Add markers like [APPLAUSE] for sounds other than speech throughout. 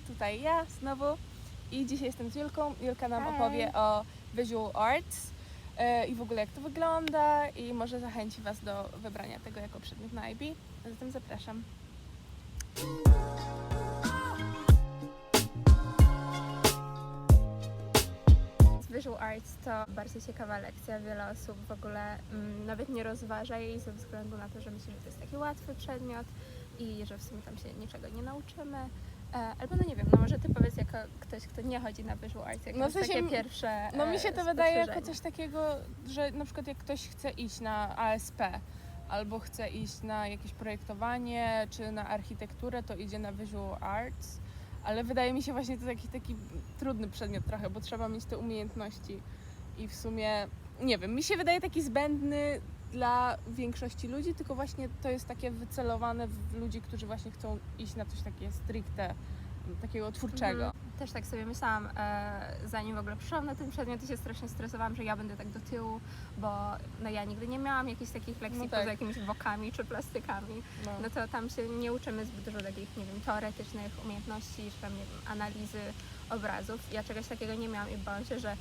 tutaj ja znowu i dzisiaj jestem z Julką. Julka nam Hej. opowie o visual arts e, i w ogóle jak to wygląda i może zachęci Was do wybrania tego jako przedmiot na IB. Zatem zapraszam. Visual Arts to bardzo ciekawa lekcja. Wiele osób w ogóle mm, nawet nie rozważa jej ze względu na to, że myśli, że to jest taki łatwy przedmiot i że w sumie tam się niczego nie nauczymy. E, albo no nie wiem, no może ty powiedz jako ktoś, kto nie chodzi na Visual Arts, jak No w sensie, takie pierwsze No mi e, się to wydaje jako coś takiego, że na przykład jak ktoś chce iść na ASP albo chce iść na jakieś projektowanie czy na architekturę, to idzie na visual arts. Ale wydaje mi się właśnie to taki, taki trudny przedmiot trochę, bo trzeba mieć te umiejętności i w sumie, nie wiem, mi się wydaje taki zbędny dla większości ludzi, tylko właśnie to jest takie wycelowane w ludzi, którzy właśnie chcą iść na coś takie stricte, takiego twórczego. Mhm. Też tak sobie myślałam, e, zanim w ogóle przyszłam na ten przedmiot, to się strasznie stresowałam, że ja będę tak do tyłu, bo no ja nigdy nie miałam jakichś takich lekcji No tak. poza jakimiś wokami czy plastykami. No. no to tam się nie uczymy zbyt dużo takich, nie wiem, teoretycznych umiejętności, czy tam, nie wiem, analizy obrazów. Ja czegoś takiego nie miałam i bałam się, że e,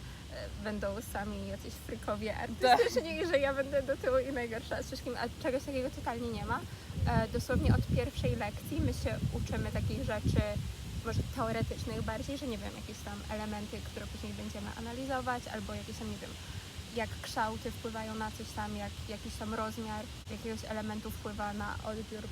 będą sami jacyś frykowie artystyczni i że ja będę do tyłu i najgorsza z wszystkim, a czegoś takiego totalnie nie ma. E, dosłownie od pierwszej lekcji my się uczymy takich rzeczy, może teoretycznych bardziej, że nie wiem, jakieś tam elementy, które później będziemy analizować, albo jakieś tam, nie wiem, jak kształty wpływają na coś tam, jak jakiś tam rozmiar jakiegoś elementu wpływa na odbiór.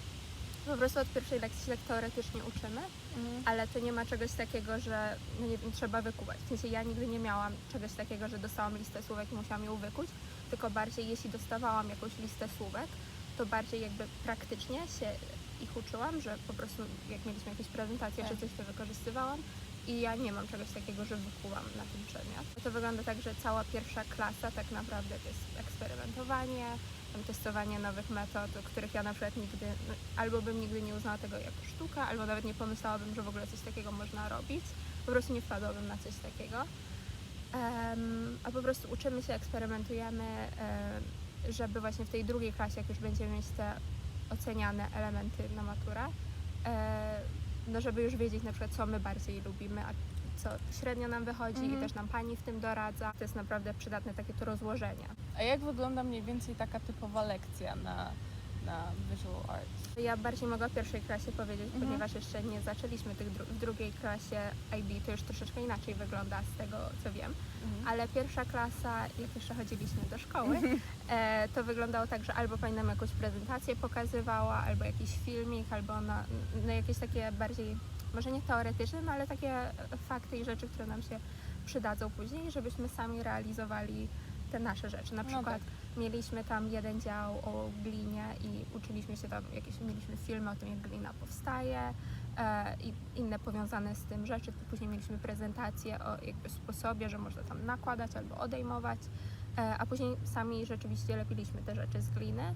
Po prostu od pierwszej lekcji się tak teoretycznie uczymy, Mhm. ale to nie ma czegoś takiego, że no nie wiem, trzeba wykuwać. W sensie ja nigdy nie miałam czegoś takiego, że dostałam listę słówek i musiałam ją wykuć, tylko bardziej jeśli dostawałam jakąś listę słówek, to bardziej jakby praktycznie się ich uczyłam, że po prostu jak mieliśmy jakieś prezentacje Tak. czy coś, to wykorzystywałam i ja nie mam czegoś takiego, że wykułam na ten przedmiot. To wygląda tak, że cała pierwsza klasa tak naprawdę to jest eksperymentowanie, testowanie nowych metod, których ja na przykład nigdy, no, albo bym nigdy nie uznała tego jako sztuka, albo nawet nie pomyślałabym, że w ogóle coś takiego można robić. Po prostu nie wpadłabym na coś takiego. Em, a po prostu uczymy się, eksperymentujemy, em, żeby właśnie w tej drugiej klasie, jak już będziemy mieć te oceniane elementy na maturę, e, no żeby już wiedzieć na przykład, co my bardziej lubimy, a co średnio nam wychodzi Mhm. i też nam pani w tym doradza. To jest naprawdę przydatne takie to rozłożenie. A jak wygląda mniej więcej taka typowa lekcja na, na visual arts? Ja bardziej mogę o pierwszej klasie powiedzieć, Mhm. ponieważ jeszcze nie zaczęliśmy tych dru- w drugiej klasie IB, to już troszeczkę inaczej wygląda z tego, co wiem. Ale pierwsza klasa, jak jeszcze chodziliśmy do szkoły, e, to wyglądało tak, że albo pani nam jakąś prezentację pokazywała, albo jakiś filmik, albo na, na jakieś takie bardziej, może nie teoretyczne, no ale takie fakty i rzeczy, które nam się przydadzą później, żebyśmy sami realizowali te nasze rzeczy. Na No przykład mieliśmy tam jeden dział o glinie i uczyliśmy się tam jakieś, mieliśmy filmy o tym, jak glina powstaje e, i inne powiązane z tym rzeczy. Później mieliśmy prezentację o jakby sposobie, że można tam nakładać albo odejmować, e, a później sami rzeczywiście lepiliśmy te rzeczy z gliny.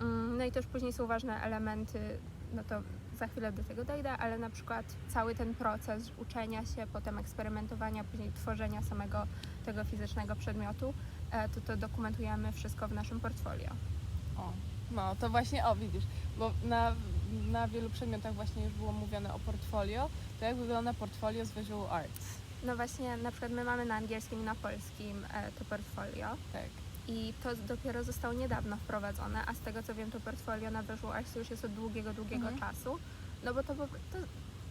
Mm, No i też później są ważne elementy, no to za chwilę do tego dojdę, ale na przykład cały ten proces uczenia się, potem eksperymentowania, później tworzenia samego tego fizycznego przedmiotu, to to dokumentujemy wszystko w naszym portfolio. O, no to właśnie, o widzisz, bo na, na wielu przedmiotach właśnie już było mówione o portfolio, to jak wygląda portfolio z visual arts? No właśnie, na przykład my mamy na angielskim i na polskim e, to portfolio Tak. i to dopiero zostało niedawno wprowadzone, a z tego co wiem to portfolio na Visual Arts już jest od długiego, długiego Mhm. czasu, no bo to, to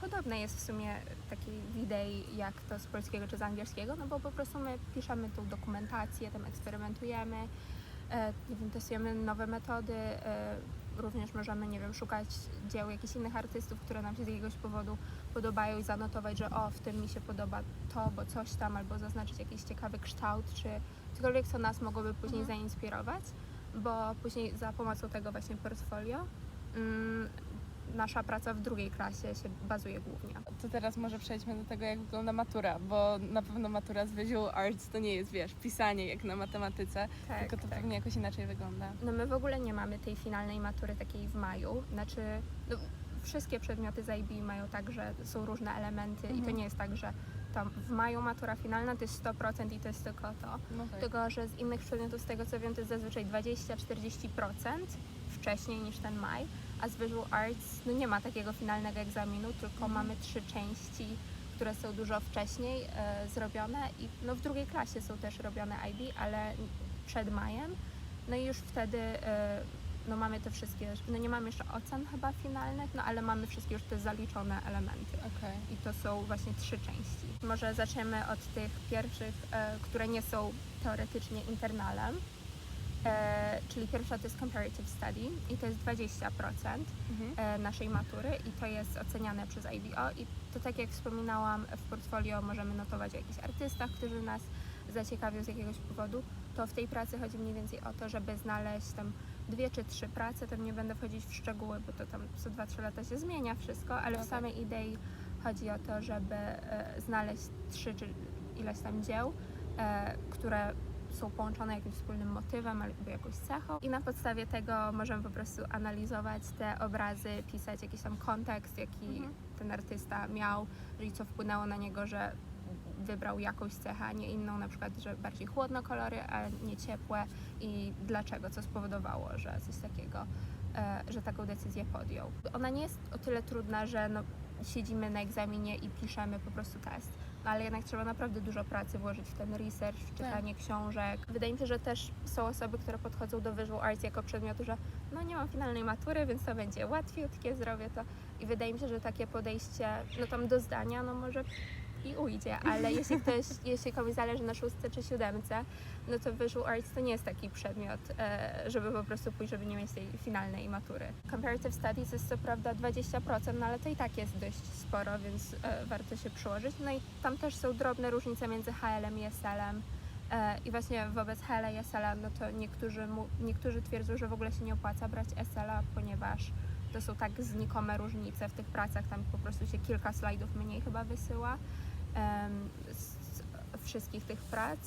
podobne jest w sumie takiej idei jak to z polskiego czy z angielskiego, no bo po prostu my piszemy tą dokumentację, tam eksperymentujemy, nie wiem, testujemy nowe metody, e, również możemy, nie wiem, szukać dzieł jakichś innych artystów, które nam się z jakiegoś powodu podobają i zanotować, że o, w tym mi się podoba to, bo coś tam, albo zaznaczyć jakiś ciekawy kształt, czy cokolwiek, co nas mogłoby później Mhm. zainspirować, bo później za pomocą tego właśnie portfolio mm, nasza praca w drugiej klasie się bazuje głównie. To teraz może przejdźmy do tego, jak wygląda matura, bo na pewno matura z visual arts to nie jest, wiesz, pisanie jak na matematyce, Tak, tylko to tak. pewnie jakoś inaczej wygląda. No my w ogóle nie mamy tej finalnej matury takiej w maju, znaczy no, wszystkie przedmioty z IB mają tak, że są różne elementy i to Mhm. nie jest tak, że tam w maju matura finalna to jest 100% i to jest tylko to. No tak. Tylko, że z innych przedmiotów, z tego co wiem, to jest zazwyczaj 20-40% wcześniej niż ten maj, a z Visual Arts no nie ma takiego finalnego egzaminu, tylko Mhm. mamy trzy części, które są dużo wcześniej e, zrobione i no, w drugiej klasie są też robione IB, ale przed majem. No i już wtedy e, no, mamy te wszystkie, no nie mamy jeszcze ocen chyba finalnych, no ale mamy wszystkie już te zaliczone elementy. Okej. I to są właśnie trzy części. Może zaczniemy od tych pierwszych, e, które nie są teoretycznie internalem. E, czyli pierwsza to jest Comparative Study i to jest 20% Mhm. e, naszej matury i to jest oceniane przez IBO i to tak jak wspominałam w portfolio możemy notować o jakichś artystach, którzy nas zaciekawią z jakiegoś powodu, to w tej pracy chodzi mniej więcej o to, żeby znaleźć tam dwie czy trzy prace, tam nie będę wchodzić w szczegóły, bo to tam co 2-3 lata się zmienia wszystko, ale w Okej. samej idei chodzi o to, żeby e, znaleźć trzy czy ileś tam dzieł, e, które są połączone jakimś wspólnym motywem albo jakąś cechą i na podstawie tego możemy po prostu analizować te obrazy, pisać jakiś tam kontekst, jaki Mhm. ten artysta miał, czyli co wpłynęło na niego, że wybrał jakąś cechę, a nie inną, na przykład, że bardziej chłodno kolory, a nie ciepłe i dlaczego, co spowodowało, że coś takiego, e, że taką decyzję podjął. Ona nie jest o tyle trudna, że no, siedzimy na egzaminie i piszemy po prostu test, no, ale jednak trzeba naprawdę dużo pracy włożyć w ten research, w czytanie książek. Wydaje mi się, że też są osoby, które podchodzą do Visual Arts jako przedmiotu, że no nie mam finalnej matury, więc to będzie łatwiutkie, zrobię to. I wydaje mi się, że takie podejście, no tam do zdania, no może i ujdzie, ale jeśli [LAUGHS] ktoś, jeśli komuś zależy na szóstce czy siódemce, no to Visual Arts to nie jest taki przedmiot, e, żeby po prostu pójść, żeby nie mieć tej finalnej matury. Comparative Studies jest co prawda 20%, no ale to i tak jest dość sporo, więc e, warto się przyłożyć. No i tam też są drobne różnice między HL-em i SL-em. E, I właśnie wobec HL i SL-a, no to niektórzy, niektórzy twierdzą, że w ogóle się nie opłaca brać SL-a, ponieważ to są tak znikome różnice w tych pracach, tam po prostu się kilka slajdów mniej chyba wysyła em, z wszystkich tych prac,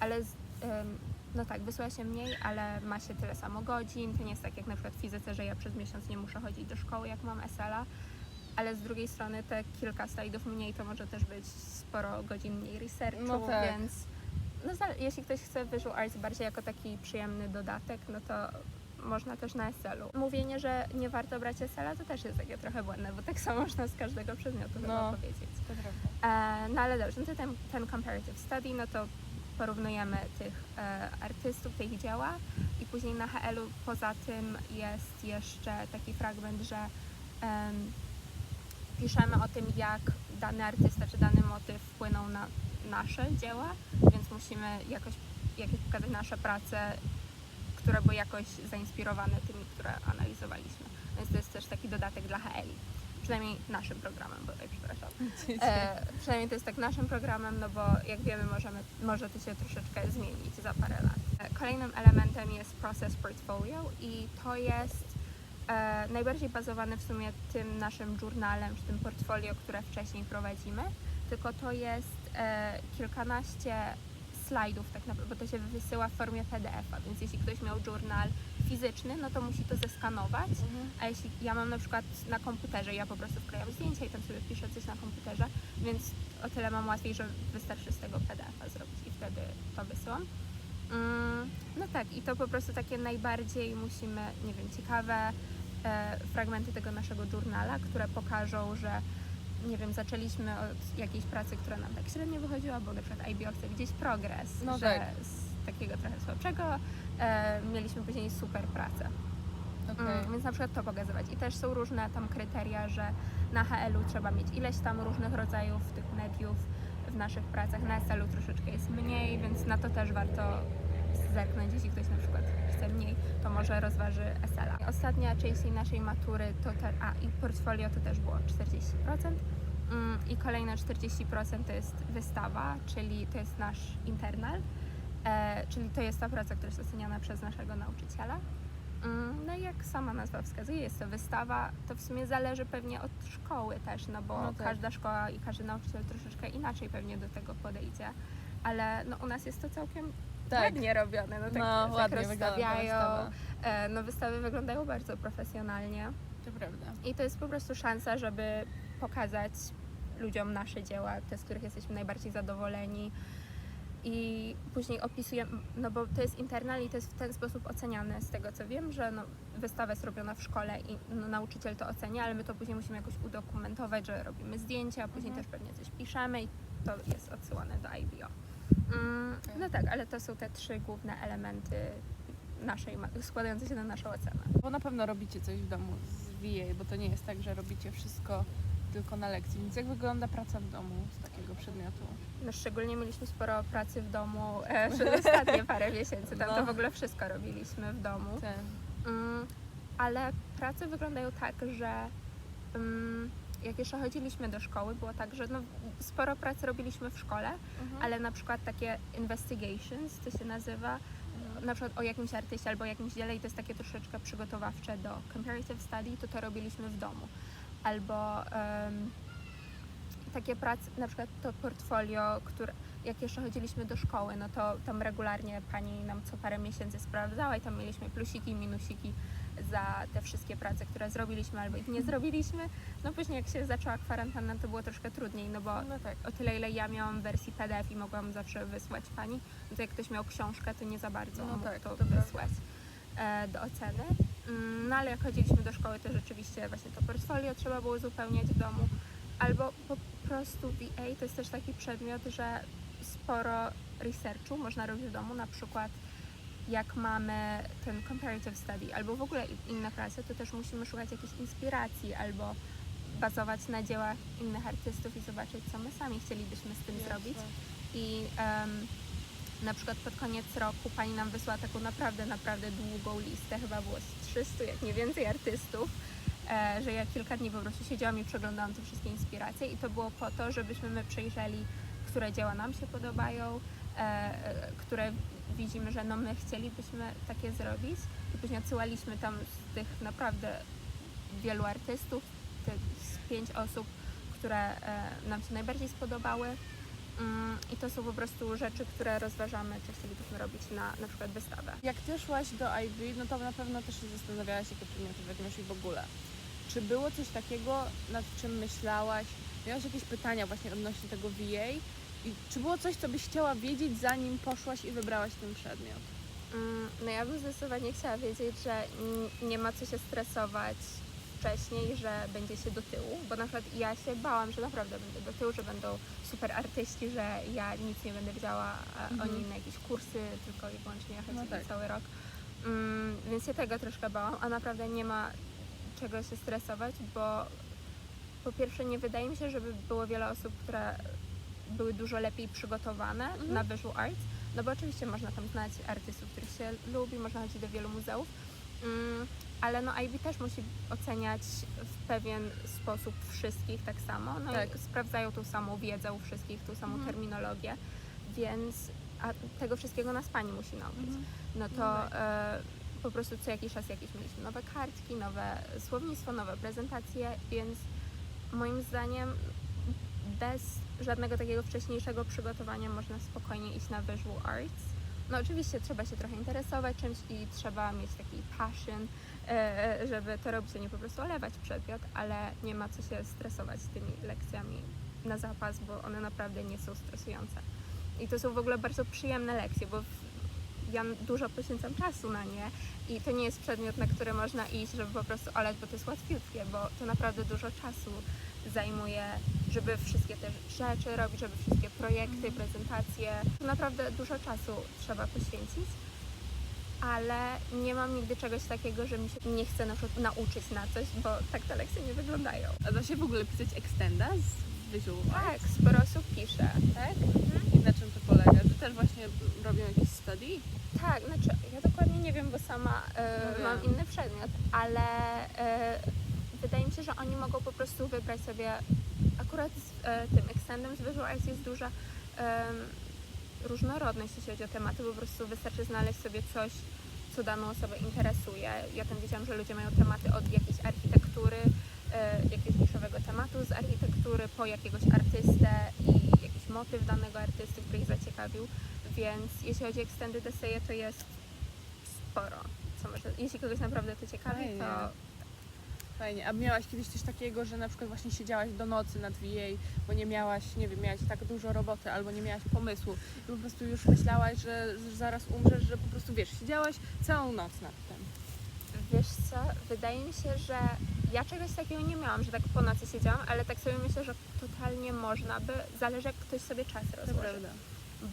ale z, em, no tak, wysyła się mniej, ale ma się tyle samo godzin. To nie jest tak jak na przykład w fizyce, że ja przez miesiąc nie muszę chodzić do szkoły, jak mam SL-a, ale z drugiej strony te kilka slajdów mniej to może też być sporo godzin mniej researchu, No tak. więc no, jeśli ktoś chce Visual Arts bardziej jako taki przyjemny dodatek, no to można też na SL-u. Mówienie, że nie warto brać SL-a to też jest takie trochę błędne, bo tak samo można z każdego przedmiotu chyba No. powiedzieć. To prawda. E, no ale dobrze, no to ten, ten comparative study, no to porównujemy tych e, artystów, te ich dzieła i później na HL-u poza tym jest jeszcze taki fragment, że em, piszemy o tym, jak dany artysta czy dany motyw wpłynął na nasze dzieła, więc musimy jakoś, jakoś pokazać nasze prace, które były jakoś zainspirowane tymi, które analizowaliśmy. Więc to jest też taki dodatek dla HL-i. Przynajmniej naszym programem, bo tutaj przepraszam. [LAUGHS] E, przynajmniej to jest tak naszym programem, no bo jak wiemy, możemy, może to się troszeczkę zmienić za parę lat. E, Kolejnym elementem jest Process Portfolio i to jest e, najbardziej bazowane w sumie tym naszym journalem, czy tym portfolio, które wcześniej prowadzimy, tylko to jest e, kilkanaście slajdów tak naprawdę, bo to się wysyła w formie PDF-a, więc jeśli ktoś miał journal fizyczny, no to musi to zeskanować, Mhm. a jeśli ja mam na przykład na komputerze, ja po prostu wklejam zdjęcia i tam sobie piszę coś na komputerze, więc o tyle mam łatwiej, że wystarczy z tego PDF-a zrobić i wtedy to wysyłam. Mm, no tak, i to po prostu takie najbardziej musimy, nie wiem, ciekawe e, fragmenty tego naszego journala, które pokażą, że nie wiem, zaczęliśmy od jakiejś pracy, która nam tak średnio wychodziła, bo na przykład IBO chce widzieć progres, No że tak. z takiego trochę słabszego e, mieliśmy później super pracę. Okej. Mm, więc na przykład to pokazywać. I też są różne tam kryteria, że na HL-u trzeba mieć ileś tam różnych rodzajów tych mediów w naszych pracach. Na SL-u troszeczkę jest mniej, więc na to też warto zerknąć. Jeśli ktoś na przykład chce mniej, to może rozważy SL-a. Ostatnia część tej naszej matury to te, a i portfolio to też było 40%. Mm, I kolejne 40% to jest wystawa, czyli to jest nasz internal, e, czyli to jest ta praca, która jest oceniana przez naszego nauczyciela. Mm, No i jak sama nazwa wskazuje, jest to wystawa, to w sumie zależy pewnie od szkoły też, no bo No tak. każda szkoła i każdy nauczyciel troszeczkę inaczej pewnie do tego podejdzie, ale no u nas jest to całkiem Tak. ładnie robione, no tak, No, tak ładnie wygląda ta rozstawiają, wystawa. e, no wystawy wyglądają bardzo profesjonalnie To prawda. i to jest po prostu szansa, żeby pokazać ludziom nasze dzieła, te, z których jesteśmy najbardziej zadowoleni. i później opisujemy, no bo to jest internal i to jest w ten sposób oceniane z tego co wiem, że no, wystawa jest robiona w szkole i no, nauczyciel to ocenia, ale my to później musimy jakoś udokumentować, że robimy zdjęcia, później Mhm. też pewnie coś piszemy i to jest odsyłane do IBO. Mm, no tak, ale to są te trzy główne elementy naszej, składające się na naszą ocenę. Bo na pewno robicie coś w domu z VA, bo to nie jest tak, że robicie wszystko tylko na lekcji. Więc jak wygląda praca w domu z takiego przedmiotu? No szczególnie mieliśmy sporo pracy w domu e, [LAUGHS] przez ostatnie parę miesięcy. Tam No. to w ogóle wszystko robiliśmy w domu. Mm, ale prace wyglądają tak, że mm, jak jeszcze chodziliśmy do szkoły, było tak, że no, sporo pracy robiliśmy w szkole, Mhm. ale na przykład takie investigations, to się nazywa, na przykład o jakimś artyście albo jakimś dziele i to jest takie troszeczkę przygotowawcze do comparative study, to to robiliśmy w domu. Albo em, takie prace, na przykład to portfolio, które jak jeszcze chodziliśmy do szkoły, no to tam regularnie pani nam co parę miesięcy sprawdzała i tam mieliśmy plusiki, minusiki za te wszystkie prace, które zrobiliśmy albo ich nie zrobiliśmy. No później jak się zaczęła kwarantanna, to było troszkę trudniej, no bo No tak. o tyle, ile ja miałam wersji PDF i mogłam zawsze wysłać pani, no to jak ktoś miał książkę, to nie za bardzo No mógł tak, to, prawda. wysłać e, do oceny. Mm, No ale jak chodziliśmy do szkoły, to rzeczywiście właśnie to portfolio trzeba było uzupełniać w domu. Albo po prostu VA to jest też taki przedmiot, że sporo researchu można robić w domu, na przykład jak mamy ten comparative study albo w ogóle inne prace, to też musimy szukać jakiejś inspiracji albo bazować na dziełach innych artystów i zobaczyć, co my sami chcielibyśmy z tym zrobić. I em, na przykład pod koniec roku pani nam wysłała taką naprawdę, naprawdę długą listę, chyba było z 300, jak nie więcej artystów, e, że ja kilka dni po prostu siedziałam i przeglądałam te wszystkie inspiracje i to było po to, żebyśmy my przejrzeli, które dzieła nam się podobają, e, e, które widzimy, że no my chcielibyśmy takie zrobić i później odsyłaliśmy tam z tych naprawdę wielu artystów, z pięć osób, które e, nam się najbardziej spodobały. Mm, I to są po prostu rzeczy, które rozważamy, czy chcielibyśmy robić na na przykład wystawę. Jak ty szłaś do IB, no to na pewno też się zastanawiałaś, jakie przedmioty weźmiesz i w ogóle. Czy było coś takiego, nad czym myślałaś? Miałaś jakieś pytania właśnie odnośnie tego VA? I czy było coś, co byś chciała wiedzieć, zanim poszłaś i wybrałaś ten przedmiot? Mm, No ja bym zdecydowanie chciała wiedzieć, że n- nie ma co się stresować wcześniej, że będzie się do tyłu, bo na przykład ja się bałam, że naprawdę będę do tyłu, że będą super artyści, że ja nic nie będę wiedziała, a Mhm. oni na jakieś kursy tylko i wyłącznie chodzili No tak. cały rok. Mm, więc się tego troszkę bałam, a naprawdę nie ma czego się stresować, bo po pierwsze nie wydaje mi się, żeby było wiele osób, które były dużo lepiej przygotowane Mhm. na visual arts, no bo oczywiście można tam znać artystów, których się lubi, można chodzić do wielu muzeów, mm, ale no IB też musi oceniać w pewien sposób wszystkich tak samo, no Tak. i sprawdzają tą samą wiedzę u wszystkich, tą samą Mhm. terminologię, więc a tego wszystkiego nas pani musi nauczyć. No to No tak. e, po prostu co jakiś czas jakieś mieliśmy nowe kartki, nowe słownictwo, nowe prezentacje, więc moim zdaniem bez żadnego takiego wcześniejszego przygotowania można spokojnie iść na visual arts. No oczywiście trzeba się trochę interesować czymś i trzeba mieć taki passion, e, żeby to robić, a nie po prostu olewać przedmiot, ale nie ma co się stresować tymi lekcjami na zapas, bo one naprawdę nie są stresujące. I to są w ogóle bardzo przyjemne lekcje, bo ja dużo poświęcam czasu na nie i to nie jest przedmiot, na który można iść, żeby po prostu oleć, bo to jest łatwiutkie, bo to naprawdę dużo czasu zajmuje, żeby wszystkie te rzeczy robić, żeby wszystkie projekty, prezentacje. To naprawdę dużo czasu trzeba poświęcić, ale nie mam nigdy czegoś takiego, że mi się nie chce na przykład nauczyć na coś, bo tak te lekcje nie wyglądają. A da się w ogóle pisać extenda z Visual Tak, sporo osób pisze. Tak? I na czym to polega? Że też właśnie robią jakieś study? Tak, znaczy ja dokładnie nie wiem, bo sama e, No wiem. mam inny przedmiot, ale e, wydaje mi się, że oni mogą po prostu wybrać sobie akurat z e, tym extendem z Visual Arts jest duża em, różnorodność, jeśli chodzi o tematy, po prostu wystarczy znaleźć sobie coś, co daną osobę interesuje. Ja tam widziałam, że ludzie mają tematy od jakiejś architektury, e, jakiegoś niszowego tematu z architektury, po jakiegoś artystę i jakiś motyw danego artysty, który ich zaciekawił. Więc jeśli chodzi o extended eseje, to jest sporo. Co może, jeśli kogoś naprawdę to ciekawi, to Fajnie. A miałaś kiedyś coś takiego, że na przykład właśnie siedziałaś do nocy nad VA, bo nie miałaś, nie wiem, miałaś tak dużo roboty albo nie miałaś pomysłu i po prostu już myślałaś, że, że zaraz umrzesz, że po prostu wiesz, siedziałaś całą noc nad tym. Wiesz co, wydaje mi się, że ja czegoś takiego nie miałam, że tak po nocy siedziałam, ale tak sobie myślę, że totalnie można by, zależy jak ktoś sobie czas rozłoży.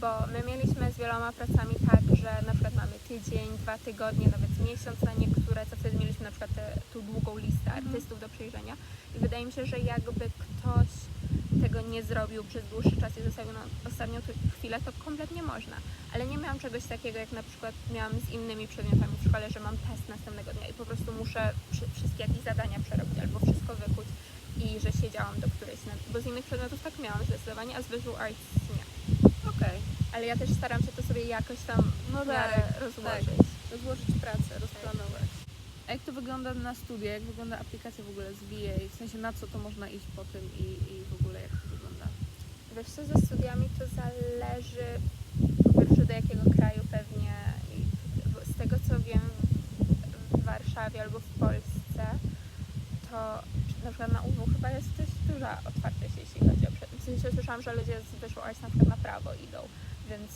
Bo my mieliśmy z wieloma pracami tak, że na przykład mamy tydzień, dwa tygodnie, nawet miesiąc na niektóre, co wtedy mieliśmy na przykład tę tą długą listę Mhm. artystów do przejrzenia. I wydaje mi się, że jakby ktoś tego nie zrobił przez dłuższy czas i zostawił na ostatnią chwilę, to kompletnie można. Ale nie miałam czegoś takiego, jak na przykład miałam z innymi przedmiotami w szkole, że mam test następnego dnia i po prostu muszę wszystkie jakieś zadania przerobić albo wszystko wykuć i że siedziałam do którejś, bo z innych przedmiotów tak miałam zdecydowanie, a z visual arts nie. Okej. Ale ja też staram się to sobie jakoś tam No tak, rozłożyć. Rozłożyć pracę, rozplanować. A jak to wygląda na studia? Jak wygląda aplikacja w ogóle z VA? W sensie na co to można iść po tym i, i w ogóle jak to wygląda? Wiesz co, ze studiami to zależy po pierwsze do jakiego kraju pewnie. I z tego co wiem w Warszawie albo w Polsce, to na przykład na UW chyba jest dość duża otwartość, jeśli chodzi o przedmiot. W sensie słyszałam, że ludzie z Arts na przykład na prawo idą, więc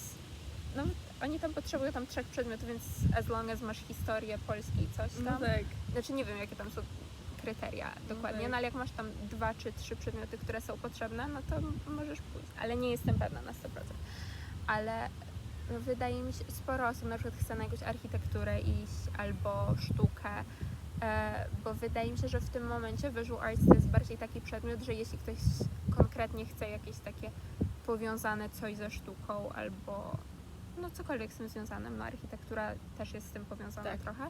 no, oni tam potrzebują tam trzech przedmiotów, więc as long as masz historię Polski i coś tam, tak. znaczy nie wiem jakie tam są kryteria dokładnie, tak. no ale jak masz tam dwa czy trzy przedmioty, które są potrzebne, no to możesz pójść, ale nie jestem pewna na 100%. Ale no, wydaje mi się, sporo osób na przykład chce na jakąś architekturę iść albo sztukę, e, bo wydaje mi się, że w tym momencie visual arts to jest bardziej taki przedmiot, że jeśli ktoś konkretnie chce jakieś takie powiązane coś ze sztuką albo no cokolwiek z tym związanym, no architektura też jest z tym powiązana Tak. trochę,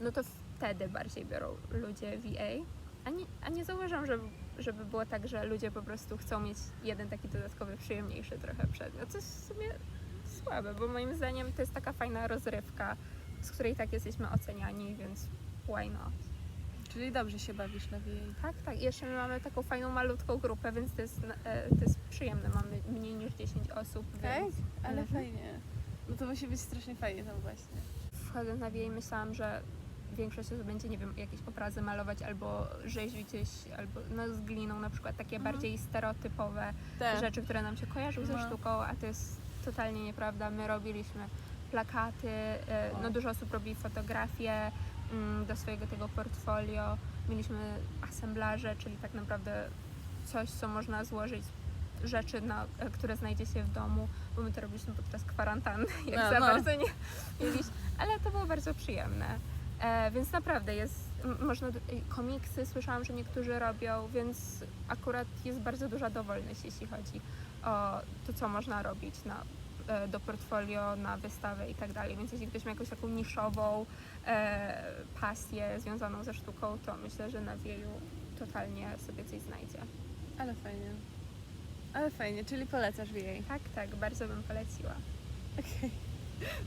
no to wtedy bardziej biorą ludzie VA. A nie, a nie zauważam, żeby, żeby było tak, że ludzie po prostu chcą mieć jeden taki dodatkowy, przyjemniejszy trochę przedmiot. Co jest w sumie słabe, bo moim zdaniem to jest taka fajna rozrywka, z której tak jesteśmy oceniani, więc why not? Czyli dobrze się bawisz na VA. Tak, tak. I jeszcze my mamy taką fajną, malutką grupę, więc to jest, e, to jest przyjemne. Mamy mniej niż 10 osób, Tak? więc Ale Mhm. fajnie. To musi być strasznie fajnie tam właśnie. wchodząc na VA myślałam, że większość osób będzie, nie wiem, jakieś obrazy malować albo rzeźbić gdzieś, albo no z gliną na przykład, takie Mhm. bardziej stereotypowe Tak. rzeczy, które nam się kojarzą ze No. sztuką, a to jest totalnie nieprawda. My robiliśmy plakaty, e, no dużo osób robi fotografie mm, do swojego tego portfolio. Mieliśmy asemblaże, czyli tak naprawdę coś, co można złożyć rzeczy, na, e, które znajdzie się w domu, bo my to robiliśmy podczas kwarantanny, [LAUGHS] jak No, za no. bardzo nie mieliśmy, ale to było bardzo przyjemne. E, więc naprawdę jest, można, komiksy słyszałam, że niektórzy robią, więc akurat jest bardzo duża dowolność, jeśli chodzi o to, co można robić na, e, do portfolio, na wystawę i tak dalej. Więc jeśli ktoś ma jakąś taką niszową e, pasję związaną ze sztuką, to myślę, że na wieju totalnie sobie coś znajdzie. Ale fajnie. Ale fajnie, czyli polecasz VA. Tak, tak, bardzo bym poleciła. Okej. [LAUGHS]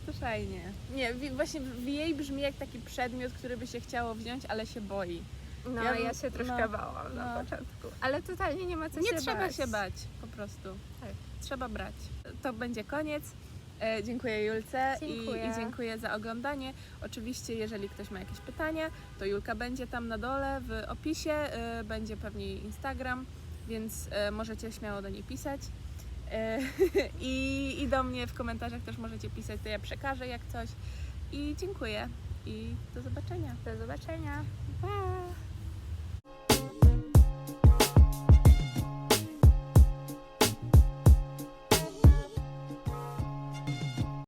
To fajnie. Nie, wi- właśnie VA brzmi jak taki przedmiot, który by się chciało wziąć, ale się boi. No, Ja ja, bym- się troszkę no, bałam na no. początku, ale totalnie nie ma co Nie się trzeba bać. się bać, po prostu. Tak. Trzeba brać. To będzie koniec. E, dziękuję Julce I, Dziękuję. i dziękuję za oglądanie. Oczywiście, jeżeli ktoś ma jakieś pytania, to Julka będzie tam na dole w opisie, e, będzie pewnie jej Instagram, więc e, możecie śmiało do niej pisać. E, [LAUGHS] I, I do mnie w komentarzach też możecie pisać, to ja przekażę jak coś. I dziękuję i do zobaczenia. Do zobaczenia. Pa!